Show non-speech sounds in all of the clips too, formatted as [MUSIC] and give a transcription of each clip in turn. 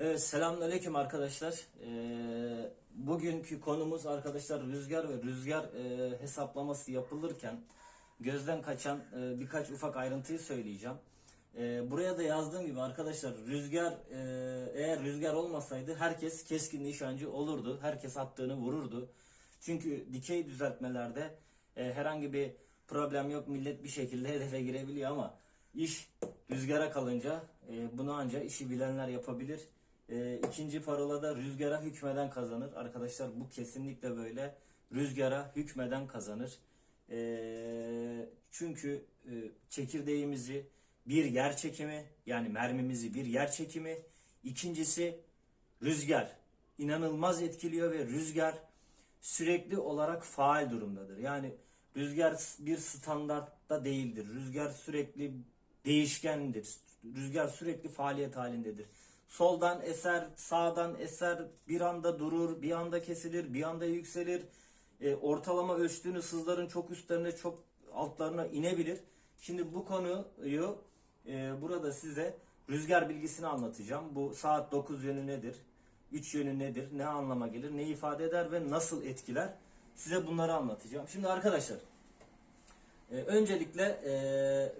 Evet, selamünaleyküm arkadaşlar. Ee, bugünkü konumuz arkadaşlar rüzgar ve rüzgar e, hesaplaması yapılırken gözden kaçan e, birkaç ufak ayrıntıyı söyleyeceğim. E, buraya da yazdığım gibi arkadaşlar rüzgar e, eğer rüzgar olmasaydı herkes keskin nişancı olurdu. Herkes attığını vururdu. Çünkü dikey düzeltmelerde e, herhangi bir problem yok. Millet bir şekilde hedefe girebiliyor ama iş rüzgara kalınca e, bunu ancak işi bilenler yapabilir. E, ikinci parolada rüzgara hükmeden kazanır. Arkadaşlar bu kesinlikle böyle. Rüzgara hükmeden kazanır. E, çünkü e, çekirdeğimizi bir yer çekimi yani mermimizi bir yer çekimi. İkincisi rüzgar inanılmaz etkiliyor ve rüzgar sürekli olarak faal durumdadır. Yani rüzgar bir standartta değildir. Rüzgar sürekli değişkendir. Rüzgar sürekli faaliyet halindedir. Soldan eser, sağdan eser, bir anda durur, bir anda kesilir, bir anda yükselir. E, ortalama ölçtüğünüz hızların çok üstlerine, çok altlarına inebilir. Şimdi bu konuyu e, burada size rüzgar bilgisini anlatacağım. Bu saat 9 yönü nedir? 3 yönü nedir? Ne anlama gelir? Ne ifade eder ve nasıl etkiler? Size bunları anlatacağım. Şimdi arkadaşlar e, öncelikle e,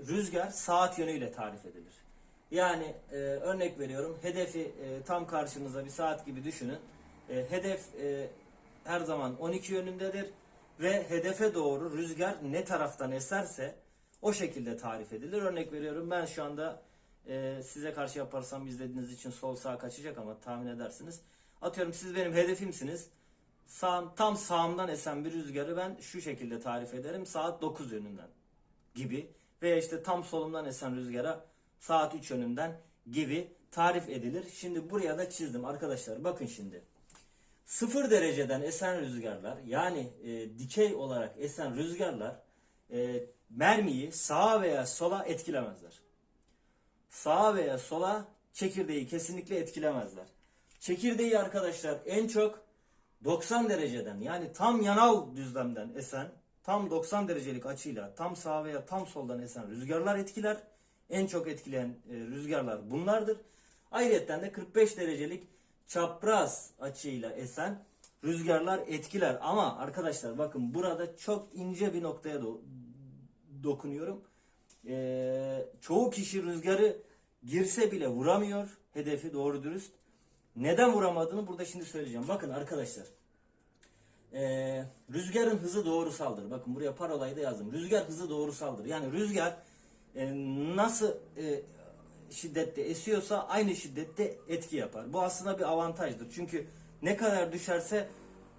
rüzgar saat yönüyle tarif edilir. Yani e, örnek veriyorum hedefi e, tam karşınıza bir saat gibi düşünün. E, hedef e, her zaman 12 yönündedir ve hedefe doğru rüzgar ne taraftan eserse o şekilde tarif edilir. Örnek veriyorum ben şu anda e, size karşı yaparsam izlediğiniz için sol sağ kaçacak ama tahmin edersiniz. Atıyorum siz benim hedefimsiniz. Sağım, tam sağımdan esen bir rüzgarı ben şu şekilde tarif ederim. Saat 9 yönünden gibi. Veya işte tam solumdan esen rüzgara saat 3 yönünden gibi tarif edilir. Şimdi buraya da çizdim arkadaşlar. Bakın şimdi. 0 dereceden esen rüzgarlar yani e, dikey olarak esen rüzgarlar e, mermiyi sağa veya sola etkilemezler. Sağa veya sola çekirdeği kesinlikle etkilemezler. Çekirdeği arkadaşlar en çok 90 dereceden yani tam yanal düzlemden esen tam 90 derecelik açıyla tam sağ veya tam soldan esen rüzgarlar etkiler. En çok etkileyen e, rüzgarlar bunlardır. Ayrıca de 45 derecelik çapraz açıyla esen rüzgarlar etkiler. Ama arkadaşlar bakın burada çok ince bir noktaya do- dokunuyorum. Ee, çoğu kişi rüzgarı girse bile vuramıyor hedefi doğru dürüst. Neden vuramadığını burada şimdi söyleyeceğim. Bakın arkadaşlar. Ee, rüzgarın hızı doğrusaldır. Bakın buraya parolayı da yazdım. Rüzgar hızı doğrusaldır. Yani rüzgar e, nasıl e, şiddette esiyorsa aynı şiddette etki yapar. Bu aslında bir avantajdır. Çünkü ne kadar düşerse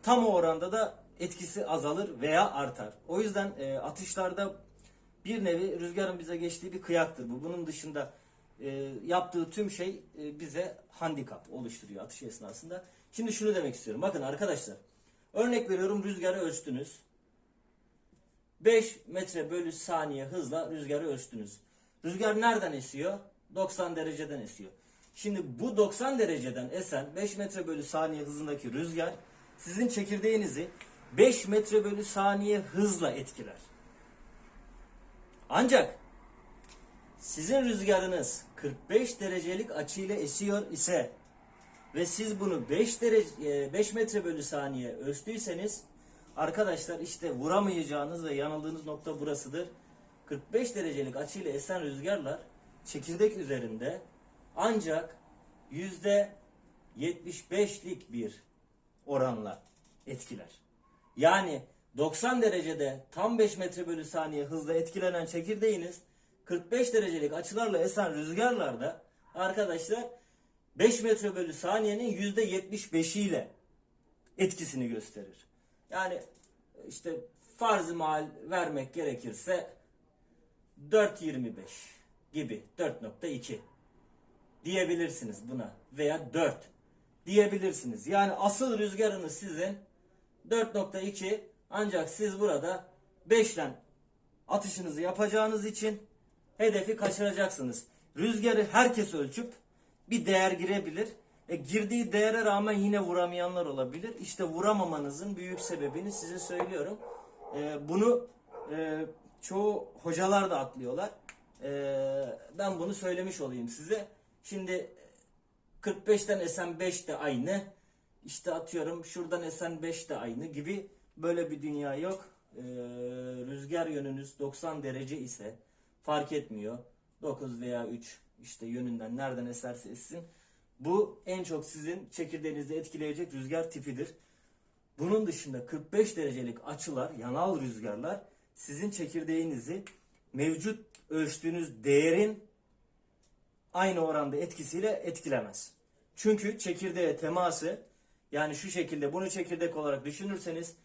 tam o oranda da etkisi azalır veya artar. O yüzden e, atışlarda bir nevi rüzgarın bize geçtiği bir kıyaktır bu. Bunun dışında e, yaptığı tüm şey e, bize handikap oluşturuyor atış esnasında. Şimdi şunu demek istiyorum. Bakın arkadaşlar. Örnek veriyorum rüzgarı ölçtünüz. 5 metre bölü saniye hızla rüzgarı ölçtünüz. Rüzgar nereden esiyor? 90 dereceden esiyor. Şimdi bu 90 dereceden esen 5 metre bölü saniye hızındaki rüzgar sizin çekirdeğinizi 5 metre bölü saniye hızla etkiler. Ancak sizin rüzgarınız 45 derecelik açıyla esiyor ise ve siz bunu 5 derece 5 metre bölü saniye ölçtüyseniz arkadaşlar işte vuramayacağınız ve yanıldığınız nokta burasıdır. 45 derecelik açıyla esen rüzgarlar çekirdek üzerinde ancak yüzde 75'lik bir oranla etkiler. Yani 90 derecede tam 5 metre bölü saniye hızla etkilenen çekirdeğiniz 45 derecelik açılarla esen rüzgarlarda arkadaşlar 5 metre bölü saniyenin yüzde 75'iyle etkisini gösterir. Yani işte farz mal vermek gerekirse 4.25 gibi 4.2 diyebilirsiniz buna veya 4 diyebilirsiniz. Yani asıl rüzgarınız sizin 4.2 ancak siz burada 5 ile atışınızı yapacağınız için hedefi kaçıracaksınız. Rüzgarı herkes ölçüp bir değer girebilir. E, girdiği değere rağmen yine vuramayanlar olabilir. İşte vuramamanızın büyük sebebini size söylüyorum. E, bunu e, çoğu hocalar da atlıyorlar. E, ben bunu söylemiş olayım size. Şimdi 45'ten esen 5 de aynı. İşte atıyorum şuradan esen 5 de aynı gibi böyle bir dünya yok. Ee, rüzgar yönünüz 90 derece ise fark etmiyor. 9 veya 3 işte yönünden nereden eserse essin. Bu en çok sizin çekirdeğinizi etkileyecek rüzgar tipidir. Bunun dışında 45 derecelik açılar, yanal rüzgarlar sizin çekirdeğinizi mevcut ölçtüğünüz değerin aynı oranda etkisiyle etkilemez. Çünkü çekirdeğe teması yani şu şekilde bunu çekirdek olarak düşünürseniz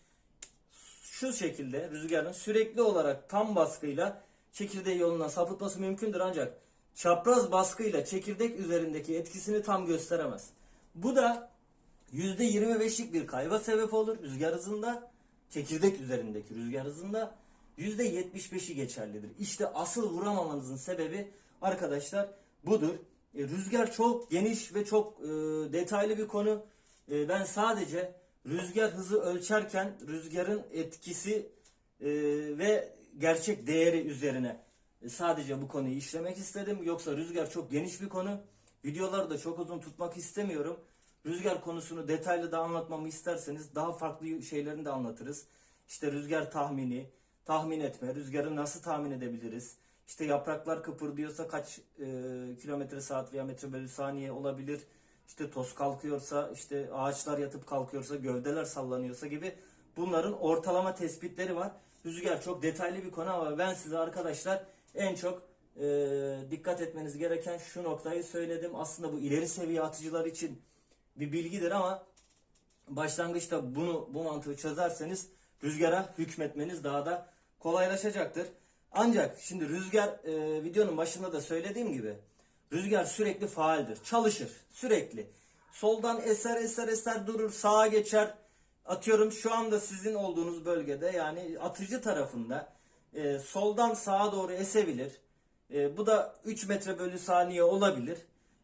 şu şekilde rüzgarın sürekli olarak tam baskıyla çekirdeği yolundan sapıtması mümkündür ancak çapraz baskıyla çekirdek üzerindeki etkisini tam gösteremez. Bu da %25'lik bir kayba sebep olur rüzgar hızında. Çekirdek üzerindeki rüzgar hızında %75'i geçerlidir. İşte asıl vuramamanızın sebebi arkadaşlar budur. E, rüzgar çok geniş ve çok e, detaylı bir konu. E, ben sadece rüzgar hızı ölçerken rüzgarın etkisi e, ve gerçek değeri üzerine sadece bu konuyu işlemek istedim. Yoksa rüzgar çok geniş bir konu. Videoları da çok uzun tutmak istemiyorum. Rüzgar konusunu detaylı da anlatmamı isterseniz daha farklı şeylerini de anlatırız. İşte rüzgar tahmini, tahmin etme, rüzgarı nasıl tahmin edebiliriz? İşte yapraklar kıpırdıyorsa kaç e, kilometre saat veya metre bölü saniye olabilir? İşte toz kalkıyorsa, işte ağaçlar yatıp kalkıyorsa, gövdeler sallanıyorsa gibi bunların ortalama tespitleri var. Rüzgar çok detaylı bir konu ama ben size arkadaşlar en çok e, dikkat etmeniz gereken şu noktayı söyledim. Aslında bu ileri seviye atıcılar için bir bilgidir ama başlangıçta bunu bu mantığı çözerseniz rüzgara hükmetmeniz daha da kolaylaşacaktır. Ancak şimdi rüzgar e, videonun başında da söylediğim gibi rüzgar sürekli faaldir. Çalışır sürekli. Soldan eser eser eser durur sağa geçer. Atıyorum şu anda sizin olduğunuz bölgede yani atıcı tarafında e, soldan sağa doğru esebilir. E, bu da 3 metre bölü saniye olabilir.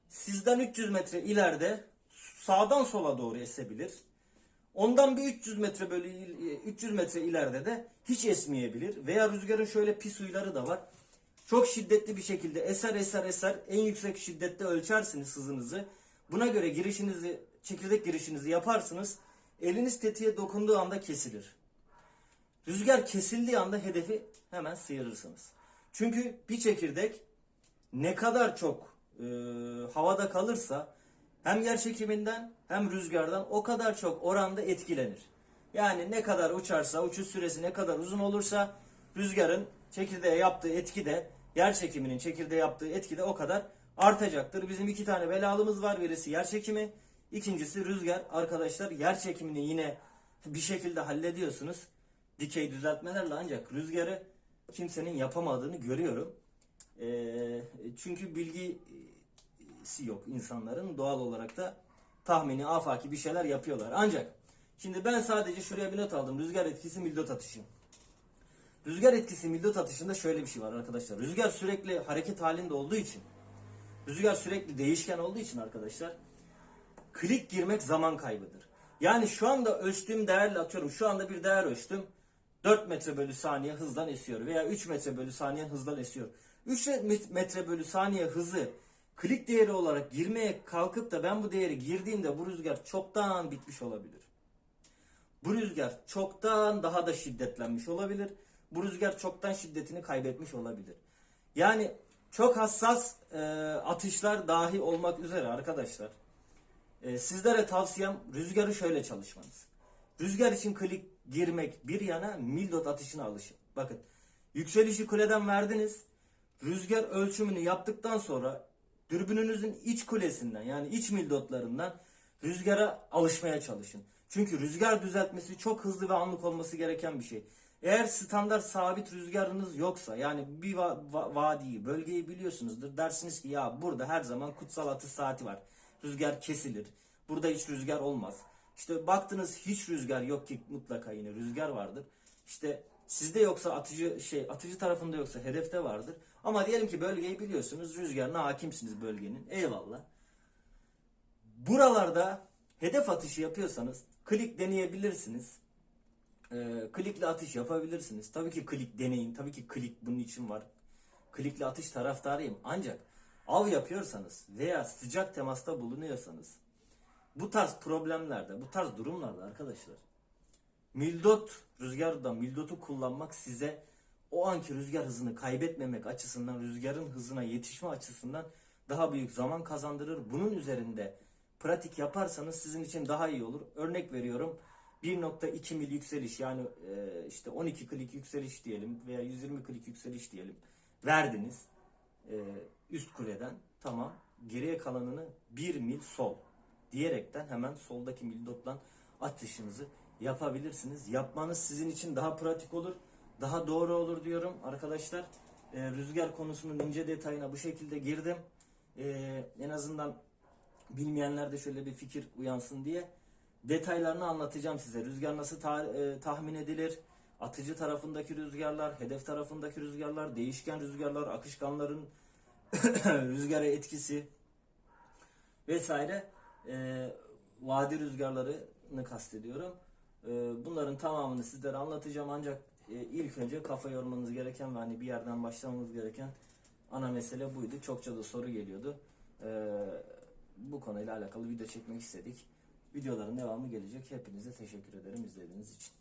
Sizden 300 metre ileride sağdan sola doğru esebilir. Ondan bir 300 metre bölü 300 metre ileride de hiç esmeyebilir. Veya rüzgarın şöyle pis huyları da var. Çok şiddetli bir şekilde eser eser eser en yüksek şiddette ölçersiniz hızınızı. Buna göre girişinizi çekirdek girişinizi yaparsınız. Eliniz tetiğe dokunduğu anda kesilir. Rüzgar kesildiği anda hedefi hemen sıyırırsınız. Çünkü bir çekirdek ne kadar çok e, havada kalırsa hem yer çekiminden hem rüzgardan o kadar çok oranda etkilenir. Yani ne kadar uçarsa, uçuş süresi ne kadar uzun olursa rüzgarın çekirdeğe yaptığı etki de yer çekiminin çekirdeğe yaptığı etki de o kadar artacaktır. Bizim iki tane belalımız var. Birisi yer çekimi, ikincisi rüzgar. Arkadaşlar yer çekimini yine bir şekilde hallediyorsunuz. Dikey düzeltmelerle ancak rüzgarı kimsenin yapamadığını görüyorum. Ee, çünkü bilgi yok insanların doğal olarak da tahmini afaki bir şeyler yapıyorlar. Ancak şimdi ben sadece şuraya bir not aldım. Rüzgar etkisi mildot atışı. Rüzgar etkisi mildot atışında şöyle bir şey var arkadaşlar. Rüzgar sürekli hareket halinde olduğu için rüzgar sürekli değişken olduğu için arkadaşlar klik girmek zaman kaybıdır. Yani şu anda ölçtüğüm değerle atıyorum. Şu anda bir değer ölçtüm. 4 metre bölü saniye hızdan esiyor veya 3 metre bölü saniye hızdan esiyor. 3 metre bölü saniye hızı klik değeri olarak girmeye kalkıp da ben bu değeri girdiğimde bu rüzgar çoktan bitmiş olabilir. Bu rüzgar çoktan daha da şiddetlenmiş olabilir. Bu rüzgar çoktan şiddetini kaybetmiş olabilir. Yani çok hassas e, atışlar dahi olmak üzere arkadaşlar. E, sizlere tavsiyem rüzgarı şöyle çalışmanız. Rüzgar için klik girmek bir yana mildot atışına alışın. Bakın yükselişi kuleden verdiniz. Rüzgar ölçümünü yaptıktan sonra dürbününüzün iç kulesinden yani iç mildotlarından rüzgara alışmaya çalışın. Çünkü rüzgar düzeltmesi çok hızlı ve anlık olması gereken bir şey. Eğer standart sabit rüzgarınız yoksa yani bir va- va- vadiyi, bölgeyi biliyorsunuzdur. Dersiniz ki ya burada her zaman kutsal atış saati var. Rüzgar kesilir. Burada hiç rüzgar olmaz. İşte baktınız hiç rüzgar yok ki mutlaka yine rüzgar vardır. İşte sizde yoksa atıcı şey atıcı tarafında yoksa hedefte vardır. Ama diyelim ki bölgeyi biliyorsunuz rüzgarına hakimsiniz bölgenin. Eyvallah. Buralarda hedef atışı yapıyorsanız klik deneyebilirsiniz. Ee, klikle atış yapabilirsiniz. Tabii ki klik deneyin. Tabii ki klik bunun için var. Klikle atış taraftarıyım. Ancak av yapıyorsanız veya sıcak temasta bulunuyorsanız bu tarz problemlerde, bu tarz durumlarda arkadaşlar mildot, rüzgarda mildotu kullanmak size o anki rüzgar hızını kaybetmemek açısından, rüzgarın hızına yetişme açısından daha büyük zaman kazandırır. Bunun üzerinde pratik yaparsanız sizin için daha iyi olur. Örnek veriyorum 1.2 mil yükseliş yani e, işte 12 klik yükseliş diyelim veya 120 klik yükseliş diyelim. Verdiniz e, üst kuleden tamam geriye kalanını 1 mil sol diyerekten hemen soldaki mildottan atışınızı yapabilirsiniz. Yapmanız sizin için daha pratik olur, daha doğru olur diyorum arkadaşlar. E, rüzgar konusunun ince detayına bu şekilde girdim. E, en azından bilmeyenler de şöyle bir fikir uyansın diye detaylarını anlatacağım size. Rüzgar nasıl ta- e, tahmin edilir? Atıcı tarafındaki rüzgarlar, hedef tarafındaki rüzgarlar, değişken rüzgarlar, akışkanların [COUGHS] rüzgara etkisi vesaire e, vadi rüzgarlarını kastediyorum. E, bunların tamamını sizlere anlatacağım ancak e, ilk önce kafa yormanız gereken ve hani bir yerden başlamamız gereken ana mesele buydu. Çokça da soru geliyordu. E, bu konuyla alakalı video çekmek istedik. Videoların devamı gelecek. Hepinize teşekkür ederim izlediğiniz için.